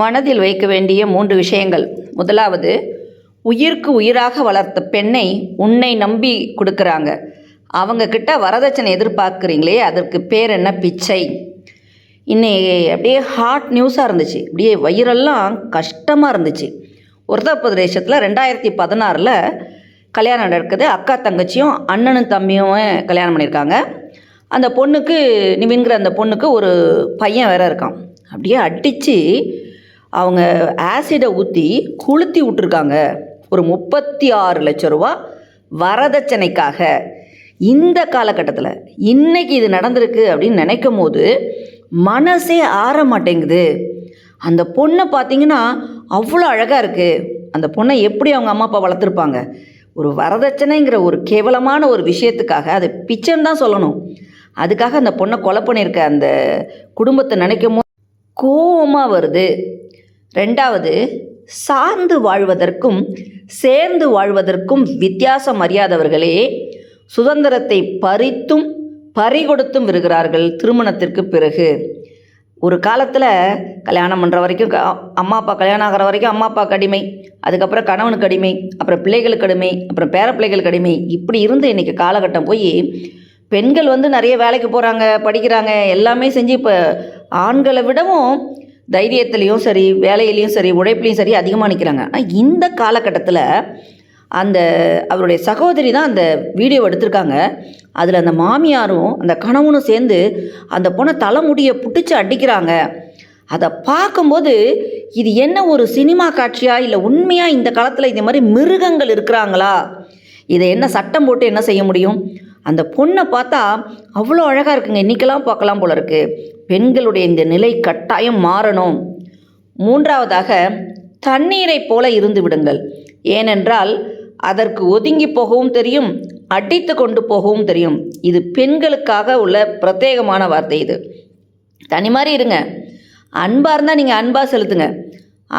மனதில் வைக்க வேண்டிய மூன்று விஷயங்கள். முதலாவது உயிருக்கு உயிராக வளர்த்த பெண்ணை உன்னை நம்பி கொடுக்குறாங்க. அவங்க கிட்ட வரதட்சணை எதிர்பார்க்குறீங்களே அதற்கு பேர் என்ன? பிச்சை. இன்னைக்கு அப்படியே ஹாட் நியூஸாக இருந்துச்சு. அப்படியே வயிறெல்லாம் கஷ்டமாக இருந்துச்சு. உத்தரப்பிரதேசத்தில் ரெண்டாயிரத்தி பதினாறில் கல்யாணம் நடக்குது. அக்கா தங்கச்சியும் அண்ணனும் தம்பியும் கல்யாணம் பண்ணியிருக்காங்க. அந்த பொண்ணுக்கு நிவின்கிற அந்த பொண்ணுக்கு ஒரு பையன் வேற இருக்கான். அப்படியே அடித்து அவங்க ஆசிடை ஊற்றி கொளுத்தி விட்டுருக்காங்க. ஒரு முப்பத்தி ஆறு லட்ச ரூபா வரதட்சணைக்காக. இந்த காலகட்டத்தில் இன்னைக்கு இது நடந்திருக்கு அப்படின்னு நினைக்கும் போது மனசே ஆற மாட்டேங்குது. அந்த பொண்ணை பார்த்தீங்கன்னா அவ்வளோ அழகாக இருக்குது அந்த பொண்ணை எப்படி அவங்க அம்மா அப்பா வளர்த்துருப்பாங்க? ஒரு வரதட்சணைங்கிற ஒரு கேவலமான ஒரு விஷயத்துக்காக அது பிச்சைன்னு தான் சொல்லணும். அதுக்காக அந்த பொண்ணை கொலை பண்ணியிருக்க அந்த குடும்பத்தை நினைக்கும் போது கோவமாக வருது. ரெண்டாவது சார்ந்து வாழ்வதற்கும் சேர்ந்து வாழ்வதற்கும் வித்தியாசம் அறியாதவர்களே சுதந்திரத்தை பறித்தும் பறிகொடுத்தும் வருகிறார்கள் திருமணத்திற்கு பிறகு. ஒரு காலத்தில் கல்யாணம் பண்ணுற வரைக்கும் க- அம்மா அப்பா கல்யாணம் ஆகிற வரைக்கும் அம்மா அப்பா கடிமை அதுக்கப்புறம் கணவனுக்கு அடிமை அப்புறம் பிள்ளைகளுக்கு அடிமை அப்புறம் பேர பிள்ளைகளுக்கு அடிமை இப்படி இருந்து இன்றைக்கி காலகட்டம் போய் பெண்கள் வந்து நிறைய வேலைக்கு போகிறாங்க படிக்கிறாங்க எல்லாமே செஞ்சு இப்போ ஆண்களை விடவும் தைரியத்துலேயும் சரி வேலையிலையும் சரி உழைப்புலையும் சரி அதிகமாக நிற்கிறாங்க ஆனால் இந்த காலகட்டத்தில் அந்த அவருடைய சகோதரி தான் அந்த வீடியோ எடுத்திருக்காங்க. அதில் அந்த மாமியாரும் அந்த கணவனும் சேர்ந்து அந்த பொண்ணை தலைமுடியை பிடிச்சி அடிக்கிறாங்க. அதை பார்க்கும்போது இது என்ன ஒரு சினிமா காட்சியா இல்லை உண்மையாக இந்த காலத்தில் இந்த மாதிரி மிருகங்கள் இருக்கிறாங்களா? இதை என்ன சட்டம் போட்டு என்ன செய்ய முடியும்? அந்த பொண்ணை பார்த்தா அவ்வளோ அழகாக இருக்குங்க. இன்றைக்கெல்லாம் பார்க்கலாம் போல இருக்கு. பெண்களுடைய இந்த நிலை கட்டாயம் மாறணும். மூன்றாவதாக தண்ணீரை போல இருந்து விடுங்கள். ஏனென்றால் அதற்கு ஒதுங்கி போகவும் தெரியும் அடித்து கொண்டு போகவும் தெரியும். இது பெண்களுக்காக உள்ள பிரத்யேகமான வார்த்தை இது. தனி மாதிரி இருங்க. அன்பாக இருந்தால் நீங்கள் அன்பாக செலுத்துங்க.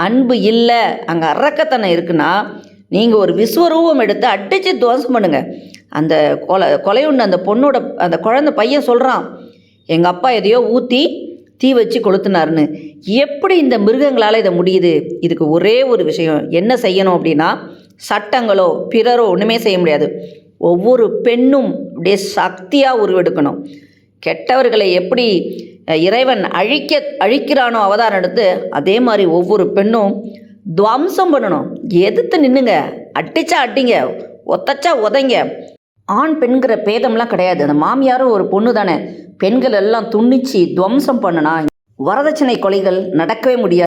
அன்பு இல்லை அங்கே அரக்கத்தனம் இருக்குன்னா நீங்கள் ஒரு விஸ்வரூபம் எடுத்து அடித்து துவசம் பண்ணுங்கள் அந்த கொலை கொலையுண்ட அந்த பொண்ணோட அந்த குழந்தை பையன் சொல்கிறான் எங்கள் அப்பா எதையோ ஊற்றி தீ வச்சு கொளுத்துனாருன்னு. எப்படி இந்த மிருகங்களால் இதை முடியுது? இதுக்கு ஒரே ஒரு விஷயம். என்ன செய்யணும் அப்படின்னா சட்டங்களோ பிறரோ ஒன்றுமே செய்ய முடியாது. ஒவ்வொரு பெண்ணும் அப்படியே சக்தியாக உருவெடுக்கணும். கெட்டவர்களை எப்படி இறைவன் அழிக்க அழிக்கிறானோ அவதாரம் எடுத்து அதே மாதிரி ஒவ்வொரு பெண்ணும் துவம்சம் பண்ணணும். எதிர்த்து நின்னுங்க. அடித்தா அட்டிங்க ஒத்தச்சா உதைங்க ஆண் பெண்கிற பேதம்லாம் கிடையாது. அந்த மாமியாரும் ஒரு பொண்ணு தானே. பெண்கள் எல்லாம் துணிச்சு துவம்சம் பண்ணுனா வரதட்சணை கொலைகள் நடக்கவே முடியாது.